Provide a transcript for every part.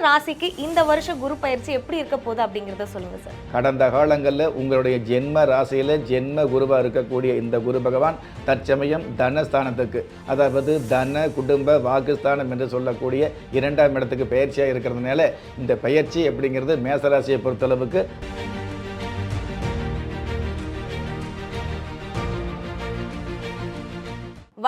ராசிக்கு இந்த வருஷம் குரு பயிற்சி எப்படி இருக்க போகுது அப்படிங்கிறத சொல்லுங்க சார். கடந்த காலங்களில் உங்களுடைய ஜென்ம ராசியில் ஜென்ம குருவாக இருக்கக்கூடிய இந்த குரு பகவான் தற்சமயம் தனஸ்தானத்துக்கு அதாவது தன குடும்ப வாக்குஸ்தானம் என்று சொல்லக்கூடிய இரண்டாம் இடத்துக்கு பயிற்சியாக இருக்கிறதுனால இந்த பயிற்சி அப்படிங்கிறது மேசராசியை பொறுத்தளவுக்கு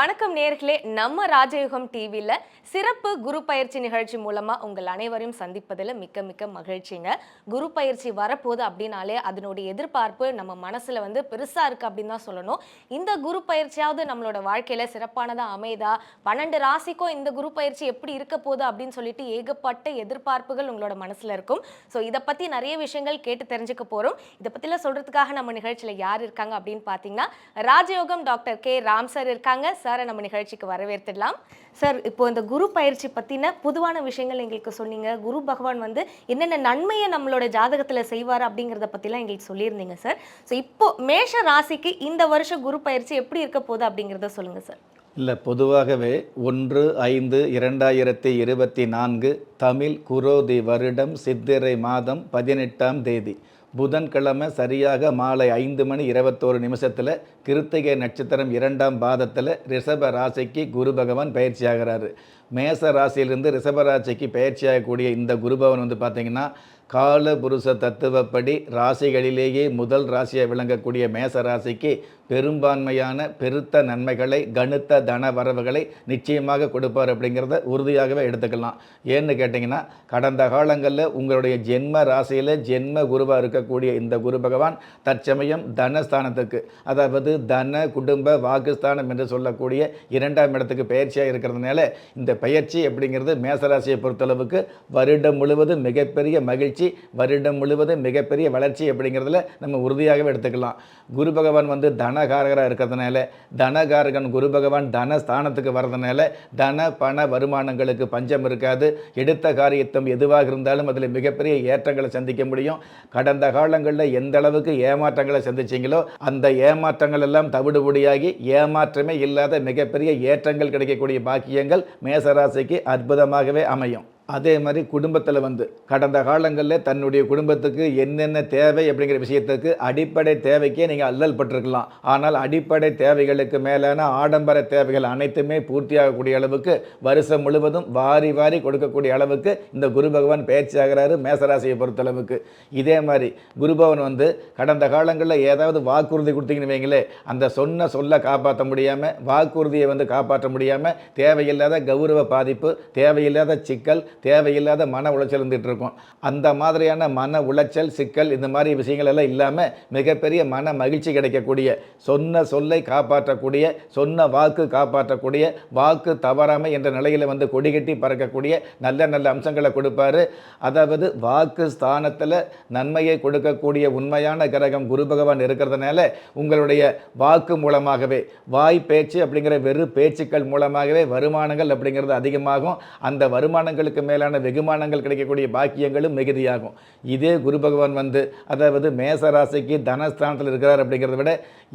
வணக்கம் நேர்களே. நம்ம ராஜயுகம் டிவியில் சிறப்பு குரு பயிற்சி நிகழ்ச்சி மூலமா உங்கள் அனைவரையும் சந்திப்பதில் மிக்க மிக்க மகிழ்ச்சிங்க. குரு பயிற்சி வரப்போகுது அப்படின்னாலே அதனுடைய எதிர்பார்ப்பு நம்ம மனசுல வந்து பெருசா இருக்கு அப்படின்னு தான் சொல்லணும். இந்த குரு பயிற்சியாவது நம்மளோட வாழ்க்கையில சிறப்பானதா அமைதா? பன்னெண்டு ராசிக்கும் இந்த குரு பயிற்சி எப்படி இருக்க போகுது அப்படின்னு சொல்லிட்டு ஏகப்பட்ட எதிர்பார்ப்புகள் உங்களோட மனசில் இருக்கும். ஸோ இதை பத்தி நிறைய விஷயங்கள் கேட்டு தெரிஞ்சுக்க போகிறோம் இதை பற்றிலாம் சொல்றதுக்காக நம்ம நிகழ்ச்சியில யார் இருக்காங்க அப்படின்னு பார்த்தீங்கன்னா ராஜயோகம் டாக்டர் கே. ராம் சார் இருக்காங்க. சார் நம்ம நிகழ்ச்சிக்கு வரவேற்றுடலாம் சார் இப்போ இந்த குரு பயிற்சி பற்றின பொதுவான விஷயங்கள் எங்களுக்கு சொன்னீங்க. குரு பகவான் வந்து என்னென்ன நன்மையை நம்மளோட ஜாதகத்தில் செய்வார் அப்படிங்கிறத பற்றிலாம் எங்களுக்கு சொல்லியிருந்தீங்க சார். ஸோ இப்போ மேஷ ராசிக்கு இந்த வருஷம் குரு பயிற்சி எப்படி இருக்க போகுது அப்படிங்கிறத சொல்லுங்கள் சார். இல்லை பொதுவாகவே ஒன்று ஐந்து இரண்டாயிரத்தி இருபத்தி நான்கு தமிழ் குரோதி வருடம் சித்திரை மாதம் பதினெட்டாம் தேதி. புதன்கிழமை சரியாக மாலை ஐந்து மணி இருபத்தோரு நிமிஷத்தில் கிருத்திகை நட்சத்திரம் இரண்டாம் பாதத்தில் ரிஷப ராசிக்கு குரு பகவான் பயிற்சி ஆகிறாரு மேச ராசியிலிருந்து ரிஷப ராசிக்கு பயிற்சி ஆகக்கூடிய இந்த குருபவன் வந்து பார்த்திங்கன்னா கால புருஷ தத்துவப்படி ராசிகளிலேயே முதல் ராசியாக விளங்கக்கூடிய மேச ராசிக்கு பெரும்பான்மையான பெருத்த நன்மைகளை கணுத்த தன வரவுகளை நிச்சயமாக கொடுப்பார் அப்படிங்கிறத உறுதியாகவே எடுத்துக்கலாம். ஏன்னு கேட்டிங்கன்னா கடந்த காலங்களில் உங்களுடைய ஜென்ம ராசியில் ஜென்ம குருவாக இருக்கக்கூடிய இந்த குரு பகவான் தற்சமயம் தனஸ்தானத்துக்கு அதாவது தன குடும்ப வாக்குஸ்தானம் என்று சொல்லக்கூடிய இரண்டாம் இடத்துக்கு பயிற்சியாக இருக்கிறதுனால இந்த பயிற்சி அப்படிங்கிறது மேசராசியை பொறுத்தளவுக்கு வருடம் முழுவதும் மிகப்பெரிய மகிழ்ச்சி வருடம் முழுவதும் மிகப்பெரிய வளர்ச்சி அப்படிங்கிறதுல நம்ம உறுதியாகவே எடுத்துக்கலாம். குரு பகவான் வந்து தனகாரகராக இருக்கிறதுனால தனகாரகன் குரு பகவான் தனஸ்தானத்துக்கு வர்றதுனால தன பண வருமானங்களுக்கு பஞ்சம் இருக்காது. எடுத்த காரியத்தம் எதுவாக இருந்தாலும் அதில் மிகப்பெரிய ஏற்றங்களை சந்திக்க முடியும். கடந்த காலங்களில் எந்த அளவுக்கு ஏமாற்றங்களை சந்திச்சிங்களோ அந்த ஏமாற்றங்கள் எல்லாம் தவிடுபடியாகி ஏமாற்றமே இல்லாத மிகப்பெரிய ஏற்றங்கள் கிடைக்கக்கூடிய பாக்கியங்கள் மேசராசிக்கு அற்புதமாகவே அமையும். அதே மாதிரி குடும்பத்தில் வந்து கடந்த காலங்களில் தன்னுடைய குடும்பத்துக்கு என்னென்ன தேவை அப்படிங்கிற விஷயத்துக்கு அடிப்படை தேவைக்கே நீங்கள் அல்லல் பட்டிருக்கலாம். ஆனால் அடிப்படை தேவைகளுக்கு மேலான ஆடம்பர தேவைகள் அனைத்துமே பூர்த்தியாகக்கூடிய அளவுக்கு வருஷம் முழுவதும் வாரி வாரி கொடுக்கக்கூடிய அளவுக்கு இந்த குரு பகவான் பயிற்சி ஆகிறாரு மேசராசியை பொறுத்தளவுக்கு. இதே மாதிரி குருபவன் வந்து கடந்த காலங்களில் ஏதாவது வாக்குறுதி கொடுத்தீங்கன்னு வைங்களே அந்த சொன்ன சொல்ல காப்பாற்ற முடியாமல் வாக்குறுதியை வந்து காப்பாற்ற முடியாமல் தேவையில்லாத கௌரவ பாதிப்பு தேவையில்லாத சிக்கல் தேவையில்லாத மன உளைச்சல் இருந்துகிட்டு இருக்கும். அந்த மாதிரியான மன உளைச்சல் சிக்கல் இந்த மாதிரி விஷயங்கள் எல்லாம் இல்லாமல் மிகப்பெரிய மன மகிழ்ச்சி கிடைக்கக்கூடிய சொன்ன சொல்லை காப்பாற்றக்கூடிய சொன்ன வாக்கு காப்பாற்றக்கூடிய வாக்கு தவறாமை என்ற நிலையில் வந்து கொடிகட்டி பறக்கக்கூடிய நல்ல நல்ல அம்சங்களை கொடுப்பாரு. அதாவது வாக்கு ஸ்தானத்தில் நன்மையை கொடுக்கக்கூடிய உண்மையான கிரகம் குரு பகவான் இருக்கிறதுனால உங்களுடைய வாக்கு மூலமாகவே வாய் பேச்சு அப்படிங்கிற வெறு பேச்சுக்கள் மூலமாகவே வருமானங்கள் அப்படிங்கிறது அதிகமாகும். அந்த வருமானங்களுக்கு மேலான வெகுமானங்கள் கிடைக்கக்கூடிய பாக்கியங்களும் மிகுதியாகும். இதே குரு பகவான் வந்து அதாவது மேச ராசிக்கு தனஸ்தானத்தில் இருக்கிறார் அப்படிங்கிறத விட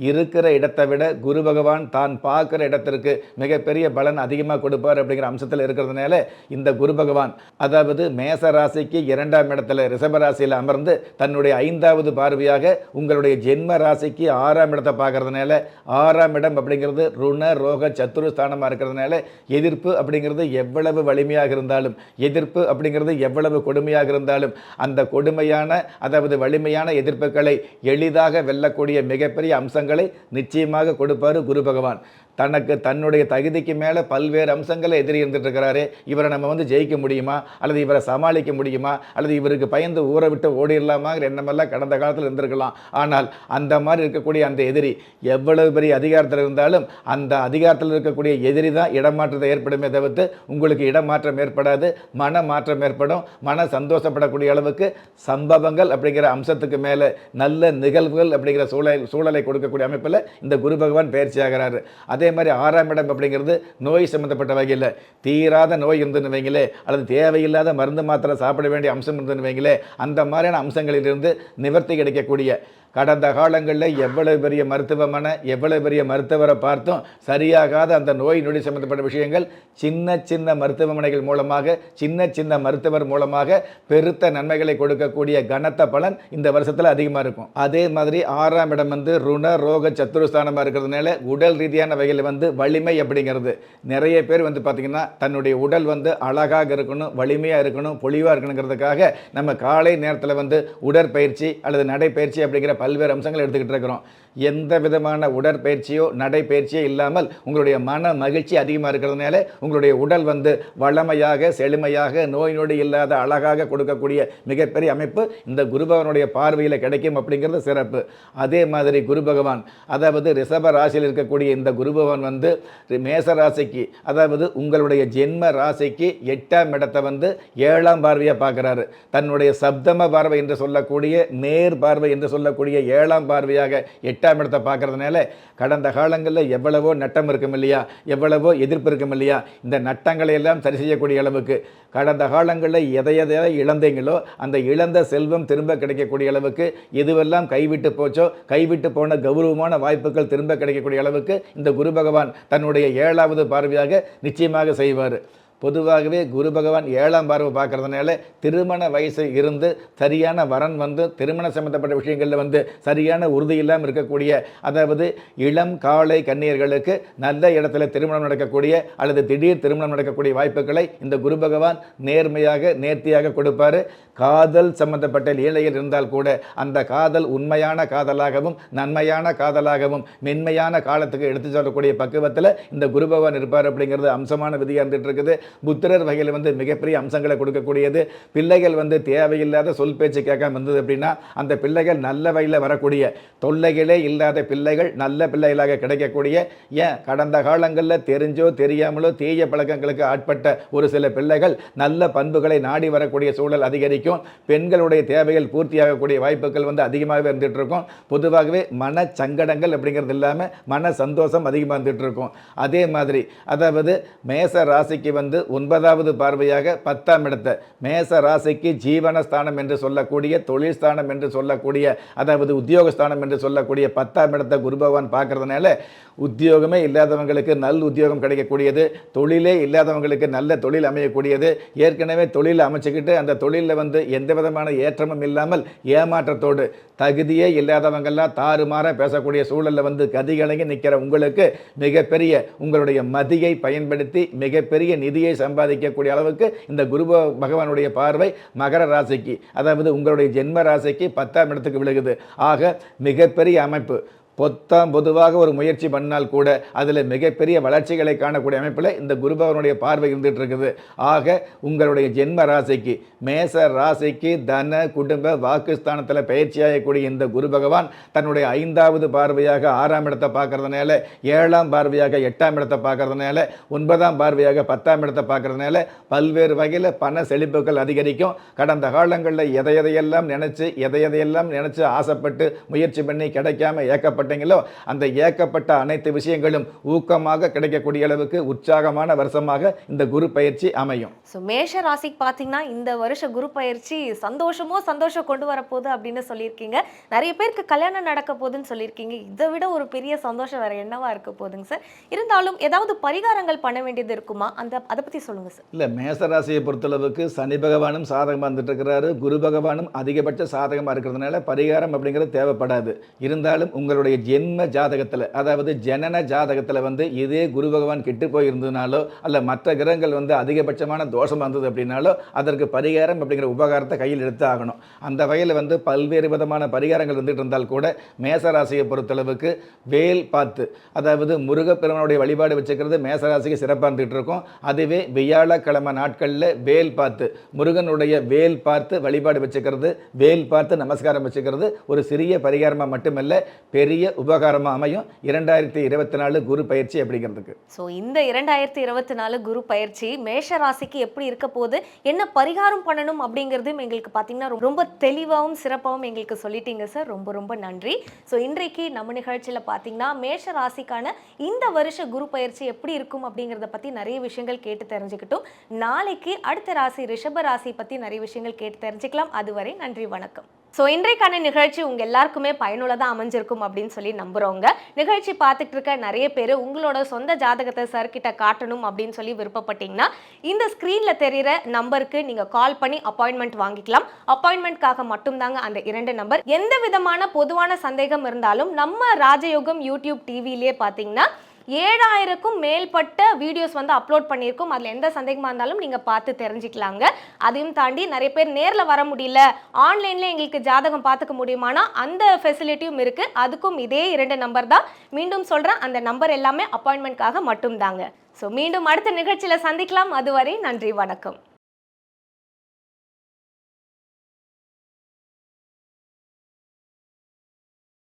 இருக்கிற இடத்தை விட குரு பகவான் தான் பார்க்குற இடத்திற்கு மிகப்பெரிய பலன் அதிகமாக கொடுப்பார் அப்படிங்கிற அம்சத்தில் இருக்கிறதுனால இந்த குரு பகவான் அதாவது மேச ராசிக்கு இரண்டாம் இடத்துல ரிஷப ராசியில் அமர்ந்து தன்னுடைய ஐந்தாவது பார்வையாக உங்களுடைய ஜென்ம ராசிக்கு ஆறாம் இடத்தை பார்க்கறதுனால ஆறாம் இடம் அப்படிங்கிறது ருண ரோக சத்துரு ஸ்தானமாக இருக்கிறதுனால எதிர்ப்பு அப்படிங்கிறது எவ்வளவு வலிமையாக இருந்தாலும் எதிர்ப்பு அப்படிங்கிறது எவ்வளவு கொடுமையாக இருந்தாலும் அந்த கொடுமையான அதாவது வலிமையான எதிர்ப்புகளை எளிதாக வெல்லக்கூடிய மிகப்பெரிய அம்சங்களை நிச்சயமாக கொடுப்பார் குரு பகவான். தனக்கு தன்னுடைய தகுதிக்கு மேலே பல்வேறு அம்சங்களை எதிரி இருந்துட்டு இருக்கிறாரு இவரை நம்ம வந்து ஜெயிக்க முடியுமா? அல்லது இவரை சமாளிக்க முடியுமா? அல்லது இவருக்கு பயந்து ஊரை விட்டு ஓடிடலாமாங்கிற எண்ணமெல்லாம் கடந்த காலத்தில் இருந்திருக்கலாம். ஆனால் அந்த மாதிரி இருக்கக்கூடிய அந்த எதிரி எவ்வளவு பெரிய அதிகாரத்தில் இருந்தாலும் அந்த அதிகாரத்தில் இருக்கக்கூடிய எதிரி தான் இடமாற்றத்தை ஏற்படுமே தவிர்த்து உங்களுக்கு இடமாற்றம் ஏற்படாது மன மாற்றம் ஏற்படும். மன சந்தோஷப்படக்கூடிய அளவுக்கு சம்பவங்கள் அப்படிங்கிற அம்சத்துக்கு மேலே நல்ல நிகழ்வுகள் அப்படிங்கிற சூழல் சூழலை கொடுக்கக்கூடிய அமைப்பில் இந்த குரு பகவான் பயிற்சி ஆகிறாரு அதே மாதிரி ஆறாம் இடம் அப்படிங்கிறது நோய் சம்மந்தப்பட்ட வகையில் தீராத நோய் இருந்துன்னு வைங்களே அல்லது தேவையில்லாத மருந்து மாத்திரை சாப்பிட வேண்டிய அம்சம் இருந்துன்னு வைங்களே அந்த மாதிரியான அம்சங்களிலிருந்து நிவர்த்தி கிடைக்கக்கூடிய கடந்த காலங்களில் எவ்வளவு பெரிய மருத்துவமனை எவ்வளவு பெரிய மருத்துவரை பார்த்தோம் சரியாகாத அந்த நோய் நொடி சம்பந்தப்பட்ட விஷயங்கள் சின்ன சின்ன மருத்துவமனைகள் மூலமாக சின்ன சின்ன மருத்துவர் மூலமாக பெருத்த நன்மைகளை கொடுக்கக்கூடிய கனத்த பலன் இந்த வருஷத்தில் அதிகமாக இருக்கும். அதே மாதிரி ஆறாம் இடம் வந்து ருண ரோக சத்துருஸ்தானமாக இருக்கிறதுனால உடல் ரீதியான வகையில் வந்து வலிமை அப்படிங்கிறது. நிறைய பேர் வந்து பார்த்திங்கன்னா தன்னுடைய உடல் வந்து அழகாக இருக்கணும் வலிமையாக இருக்கணும் பொலிவாக இருக்கணுங்கிறதுக்காக நம்ம காலை நேரத்தில் வந்து உடற்பயிற்சி அல்லது நடைப்பயிற்சி அப்படிங்கிற பல்வேறு அம்சங்கள் எடுத்துக்கிட்டு இருக்கிறோம். எந்த விதமான உடற்பயிற்சியோ நடைப்பயிற்சியோ இல்லாமல் உங்களுடைய மன மகிழ்ச்சி அதிகமாக இருக்கிறதுனால உங்களுடைய உடல் வந்து வளமையாக செழுமையாக நோய் நொடி இல்லாத அழகாக கொடுக்கக்கூடிய மிகப்பெரிய அமைப்பு இந்த குரு பகவானுடைய பார்வையில் கிடைக்கும் அப்படிங்கிறது சிறப்பு. அதே மாதிரி குரு பகவான் அதாவது ரிஷப ராசியில் இருக்கக்கூடிய இந்த குரு பகவான் வந்து மேச ராசிக்கு அதாவது உங்களுடைய ஜென்ம ராசிக்கு எட்டாம் இடத்தை வந்து ஏழாம் பார்வையாக பார்க்குறாரு. தன்னுடைய சப்தம பார்வை என்று சொல்லக்கூடிய நேர் பார்வை என்று சொல்லக்கூடிய ஏழாம் பார்வையாக எட்டாம் இடத்தை பார்க்குறதுனால கடந்த காலங்களில் எவ்வளவோ நட்டம் இருக்கும் இல்லையா? எவ்வளவோ எதிர்ப்பு இருக்கும் இல்லையா? இந்த நட்டங்களை எல்லாம் சரி செய்யக்கூடிய அளவுக்கு கடந்த காலங்களில் எதை எதை இழந்தீங்களோ அந்த இழந்த செல்வம் திரும்ப கிடைக்கக்கூடிய அளவுக்கு எதுவெல்லாம் கைவிட்டு போச்சோ கைவிட்டு போன கௌரவமான வாய்ப்புகள் திரும்ப கிடைக்கக்கூடிய அளவுக்கு இந்த குரு பகவான் தன்னுடைய ஏழாவது பார்வையாக நிச்சயமாக செய்வார். பொதுவாகவே குரு பகவான் ஏழாம் பார்வை பார்க்கறதுனால திருமண வயசு இருந்து சரியான வரன் வந்து திருமண சம்பந்தப்பட்ட விஷயங்களில் வந்து சரியான உறுதி இல்லாமல் இருக்கக்கூடிய அதாவது இளம் காலை கன்னியர்களுக்கு நல்ல இடத்துல திருமணம் நடக்கக்கூடிய அல்லது திடீர் திருமணம் நடக்கக்கூடிய வாய்ப்புகளை இந்த குரு பகவான் நேர்மையாக நேர்த்தியாக கொடுப்பார். காதல் சம்பந்தப்பட்ட லீலையில் இருந்தால் கூட அந்த காதல் உண்மையான காதலாகவும் நன்மையான காதலாகவும் மென்மையான காலத்துக்கு எடுத்து சொல்லக்கூடிய பக்குவத்தில் இந்த குரு பகவான் இருப்பார் அப்படிங்கிறது அம்சமான விதியாக இருந்துகிட்டு இருக்குது. புத்திரர் வகையில் வந்து மிகப்பெரிய அம்சங்களை கொடுக்கக்கூடியது. பிள்ளைகள் வந்து தேவையில்லாத சொல் பேச்சு கேட்காம இருந்தது அப்படின்னா அந்த பிள்ளைகள் நல்ல வகையில் வரக்கூடிய தொல்லைகளே இல்லாத பிள்ளைகள் நல்ல பிள்ளைகளாக கிடைக்கக்கூடிய ஏன் கடந்த காலங்களில் தெரிஞ்சோ தெரியாமலோ தீய பழக்கங்களுக்கு ஆட்பட்ட ஒரு சில பிள்ளைகள் நல்ல பண்புகளை நாடி வரக்கூடிய சூழல் அதிகரிக்கும். பெண்களுடைய தேவைகள் பூர்த்தியாகக்கூடிய வாய்ப்புகள் வந்து அதிகமாகவே இருந்துகிட்டு இருக்கும். பொதுவாகவே மன சங்கடங்கள் அப்படிங்கிறது இல்லாமல் மன சந்தோஷம் அதிகமாக இருந்துகிட்டு இருக்கும். அதே மாதிரி அதாவது மேச ராசிக்கு வந்து ஒன்பதாவது பார்வையாக பத்தாம் இடத்தை. மேச ராசிக்கு ஜீவனஸ்தானம் என்று சொல்லக்கூடிய தொழில் ஸ்தானம் என்று சொல்லக்கூடிய அதாவது உத்தியோகஸ்தானம் என்று சொல்லக்கூடிய பத்தாம் இடத்தை குரு பகவான் பார்க்கறதுனால உத்தியோகமே இல்லாதவங்களுக்கு நல் உத்தியோகம் கிடைக்கக்கூடியது. தொழிலே இல்லாதவங்களுக்கு நல்ல தொழில் அமையக்கூடியது. ஏற்கனவே தொழில் அமைச்சுக்கிட்டு அந்த தொழிலில் வந்து எந்த விதமான ஏற்றமும் இல்லாமல் ஏமாற்றத்தோடு தகுதியே இல்லாதவங்கள்லாம் தாறுமாற பேசக்கூடிய சூழலில் வந்து கதிகலங்கி நிற்கிற உங்களுக்கு மிகப்பெரிய உங்களுடைய மதியை பயன்படுத்தி மிகப்பெரிய நிதியை சம்பாதிக்கக்கூடிய அளவுக்கு இந்த குரு பகவானுடைய பார்வை மகர ராசிக்கு அதாவது உங்களுடைய ஜென்ம ராசிக்கு பத்தாம் இடத்துக்கு விழுகுது. ஆக மிகப்பெரிய அமைப்பு. பொத்தாம் பொதுவாக ஒரு முயற்சி பண்ணால் கூட அதில் மிகப்பெரிய வளர்ச்சிகளை காணக்கூடிய அமைப்பில் இந்த குருபவனுடைய பார்வை இருந்துட்டு இருக்குது. ஆக உங்களுடைய ஜென்ம ராசிக்கு மேச ராசிக்கு தன குடும்ப வாக்குஸ்தானத்தில் பயிற்சியாகக்கூடிய இந்த குரு பகவான் தன்னுடைய ஐந்தாவது பார்வையாக ஆறாம் இடத்தை பார்க்கறதுனால ஏழாம் பார்வையாக எட்டாம் இடத்தை பார்க்கறதுனால ஒன்பதாம் பார்வையாக பத்தாம் இடத்தை பார்க்கறதுனால பல்வேறு வகையில் பண செழிப்புகள் அதிகரிக்கும். கடந்த காலங்களில் எதை எதையெல்லாம் நினச்சி எதை எதையெல்லாம் நினச்சி ஆசைப்பட்டு முயற்சி பண்ணி கிடைக்காம ஏக்கப்பட்டீங்களோ அந்த ஏக்கப்பட்ட அனைத்து விஷயங்களும் ஊக்கமாக கிடைக்கக்கூடிய அளவுக்கு உற்சாகமான வருஷமாக இந்த குரு பயிற்சி அமையும். ஸோ மேஷ ராசிக்கு பார்த்தீங்கன்னா இந்த வருஷ குரு பயிற்சி சந்தோஷமோ சந்தோஷம் கொண்டு வரப்போகுது அப்படின்னு சொல்லியிருக்கீங்க. நிறைய பேருக்கு கல்யாணம் நடக்க போகுதுன்னு சொல்லியிருக்கீங்க. இதை விட ஒரு பெரிய சந்தோஷம் வேற என்னவா இருக்க போகுதுங்க சார்? இருந்தாலும் ஏதாவது பரிகாரங்கள் பண்ண வேண்டியது இருக்குமா? அந்த அதை பற்றி சொல்லுங்க சார். இல்லை மேசராசியை பொறுத்தளவுக்கு சனி பகவானும் சாதகமாக இருந்துட்டு இருக்கிறாரு. குரு பகவானும் அதிகபட்ச சாதகமாக இருக்கிறதுனால பரிகாரம் அப்படிங்கிறது தேவைப்படாது. இருந்தாலும் உங்களுடைய ஜென்ம ஜாதகத்தில் அதாவது ஜனன ஜாதகத்தில் வந்து இதே குரு பகவான் கெட்டு போயிருந்ததுனாலோ அல்ல மற்ற கிரகங்கள் வந்து அதிகபட்சமான தோஷம் வந்தது அப்படின்னாலோ அதற்கு பரிகாரம் அப்படிங்கிற உபகாரத்தை கையில் எடுத்து ஆகணும். அந்த வகையில் வந்து பல்வேறு விதமான பரிகாரங்கள் வந்துட்டு இருந்தால் கூட மேசராசியை பொறுத்தளவுக்கு வேல் பார்த்து அதாவது முருகப்பெருமானுடைய வழிபாடு வச்சுக்கிறது மேசராசிக்கு சிறப்பாக இருந்துகிட்டு இருக்கும். அதுவே வியாழக்கிழமை நாட்களில் வேல் பார்த்து முருகனுடைய வேல் பார்த்து வழிபாடு வச்சுக்கிறது வேல் பார்த்து நமஸ்காரம் வச்சுக்கிறது ஒரு சிறிய பரிகாரமாக மட்டுமல்ல பெரிய உபகாரமாக அமையும். இரண்டாயிரத்தி இருபத்தி நாலு குரு பயிற்சி அப்படிங்கிறதுக்கு. ஸோ இந்த இரண்டாயிரத்தி இருபத்தி நாலு குரு பயிற்சி மேஷ ராசிக்கு எப்படி இருக்க போகுது? என்ன பரிகாரம் பண்ணணும் அப்படிங்கிறதும் எங்களுக்கு பார்த்தீங்கன்னா ரொம்ப தெளிவாகவும் சிறப்பாகவும் எங்களுக்கு சொல்லிட்டீங்க சார் ரொம்ப ரொம்ப நன்றி. ஸோ இன்றைக்கு நம்ம நிகழ்ச்சியில் பார்த்தீங்கன்னா மேஷ ராசிக்கான இந்த வருஷ குரு பயிற்சி எப்படி இருக்கும் அப்படிங்கிறத பற்றி நிறைய விஷயங்கள் கேட்டு தெரிஞ்சுக்கிட்டோம். நாளைக்கு அடுத்த ராசி ரிஷப ராசி பற்றி நிறைய விஷயங்கள் கேட்டு தெரிஞ்சுக்கலாம். அதுவரை நன்றி வணக்கம். ஸோ இன்றைக்கான நிகழ்ச்சி உங்கள் எல்லாருக்குமே பயனுள்ளதாக அமைஞ்சிருக்கும் அப்படின்னு சொல்லி நம்புறவங்க நிகழ்ச்சி பார்த்துட்டு இருக்க நிறைய பேர் உங்களோட சொந்த ஜாதகத்தை சர்க்கிட்ட காட்டணும் அப்படின்னு சொல்லி விருப்பப்பட்டீங்கன்னா இந்த ஸ்க்ரீனில் தெரிகிற நம்பருக்கு நீங்க கால் பண்ணி அப்பாயின்மெண்ட் வாங்கிக்கலாம். அப்பாயின்மெண்ட்காக மட்டும்தாங்க அந்த இரண்டு நம்பர். எந்த விதமான பொதுவான சந்தேகம் இருந்தாலும் நம்ம ராஜயோகம் யூடியூப் டிவிலேயே பார்த்தீங்கன்னா ஏழாயிரக்கும் மேற்பட்ட வீடியோஸ் வந்து அப்லோட் பண்ணியிருக்கோம். அதில் எந்த சந்தேகமாக இருந்தாலும் நீங்கள் பார்த்து தெரிஞ்சுக்கலாங்க. அதையும் தாண்டி நிறைய பேர் நேரில் வர முடியல. ஆன்லைனில் எங்களுக்கு ஜாதகம் பார்த்துக்க முடியுமானா அந்த ஃபெசிலிட்டியும் இருக்குது அதுக்கும் இதே இரண்டு நம்பர் தான். மீண்டும் சொல்கிறேன் அந்த நம்பர் எல்லாமே அப்பாயின்மெண்ட்காக மட்டும்தாங்க. ஸோ மீண்டும் அடுத்த நிகழ்ச்சியில் சந்திக்கலாம். அதுவரை நன்றி வணக்கம்.